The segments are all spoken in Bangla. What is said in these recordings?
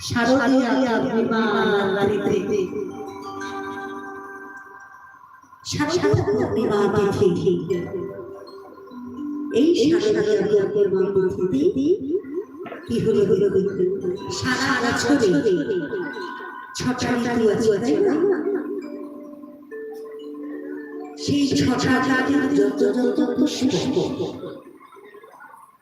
শারদীয়া বিমান বাড়িতে শারদীয়া বিবাহ তিথি এই শারদীয়া না সেই ছটা যত যত পুষ্প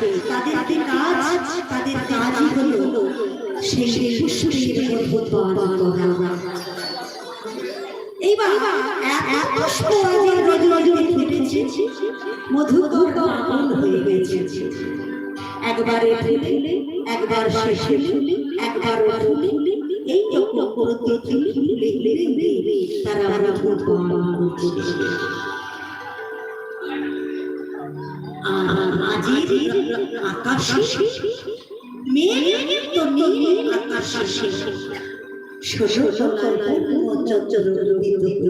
তাদের কাজ, তাদের কাজই হলো সেই পুষ্পের মধ্যে পান করা। এইবার হয়ে গেছে। একবারে ফুলে, একবার শেষে ফুলে, একবার ফুলে, এই রকম ফুলে তারা করছে। আজের আকাশে। মেঘ তো নীল আকাশে।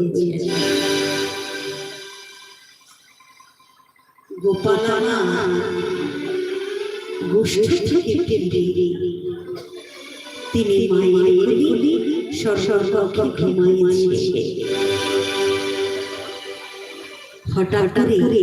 হয়েছে গোপালানা গোষ্ঠী থেকে ফিরে। তিনি মায়ের বলি সর্বকে ঘুমাইছে। হঠাৎ করে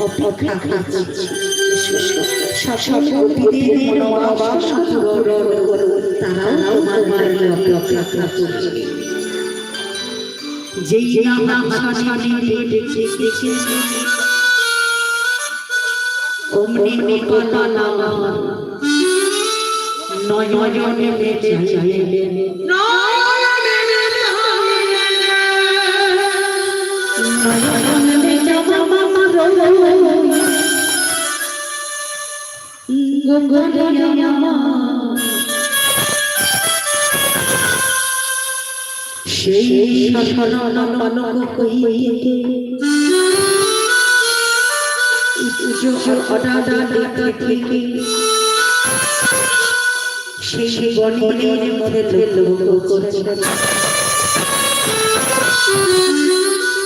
অপেক্ষা করছে সকল গোপীদের মনোবাসনা পূরণ করো তারাও তোমার অপেক্ষা করছে যেই নাম হাসানি ডেকেছে ডেকেছে অমনি গোপালা নয়নে বেঁচে চাইলেন সেই শাসন পালক কইতে সেই বনের মধ্যে লোক করেছে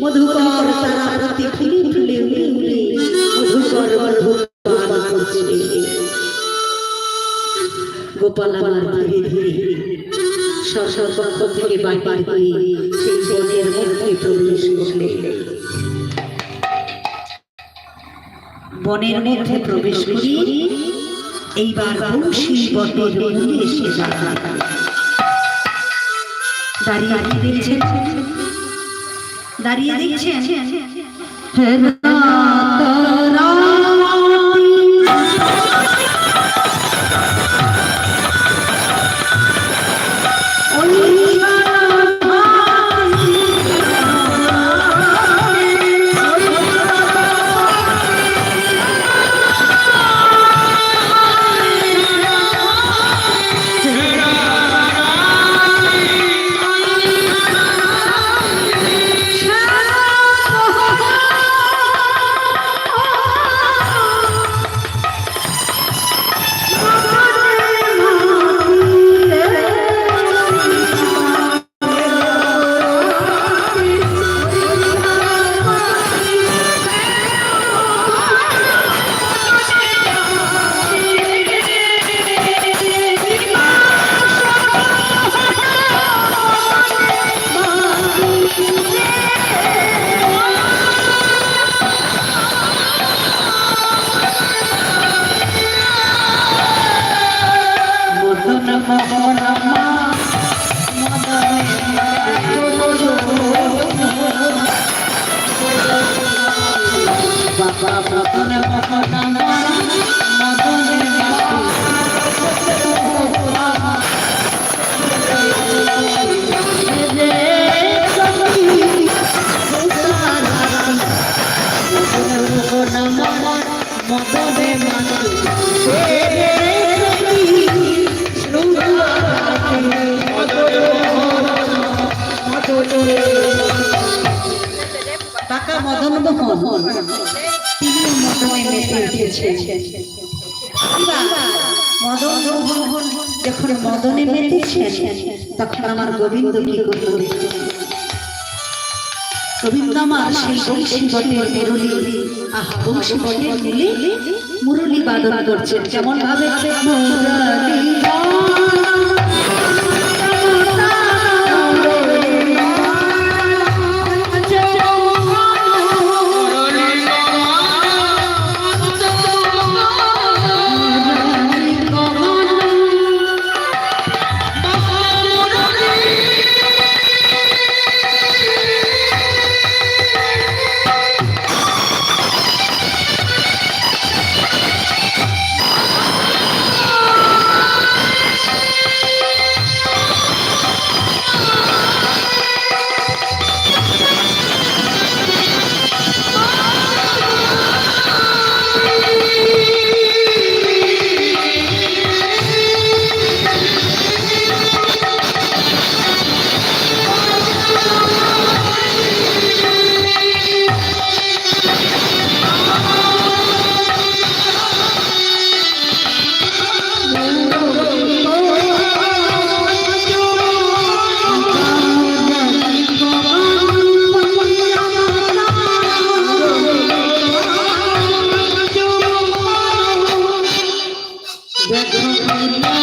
মধুকর তারা প্রতি ফুলে ফুলে উড়ে উড়ে মধুকর করছে গোপাল আমার ধীরে ধীরে সরসর পক্ষ থেকে বাইবার হয়ে সেই বনের মধ্যে প্রবেশ করলে বনের মধ্যে প্রবেশ করি, এইবার বংশী বনের এসে দাঁড়ায়। দাঁড়িয়ে দেখছেন দাঁড়িয়ে দেখছেন বাবা মদন মোহন মদন মদন যখন মদনে তখন আমার গোবিন্দ কি গোবিন্দ আমার সেই বংশী বটের মুরলি। আহ, বংশী বটের মিলে মুরলি করছেন। কেমন ভাবে মুরলি গোবিন্দ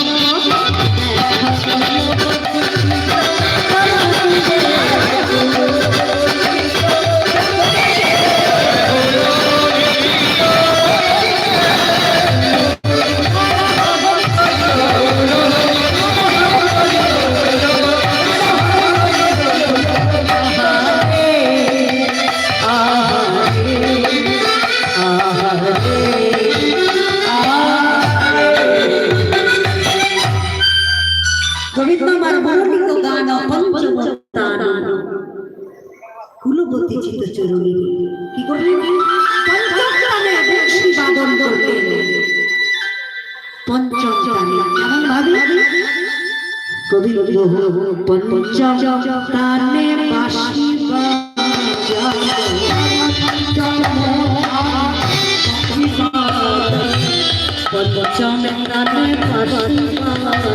গোবিন্দ পঞ্চমতানে বাসি পঞ্চমতানে বাসি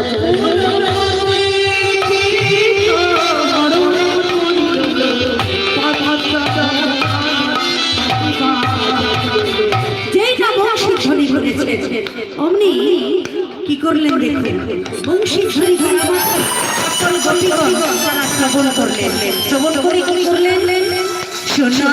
করলেন দেখলেন বংশী ঝুড়ি করলেন। শ্রবণ করে কি করলেন? সোনা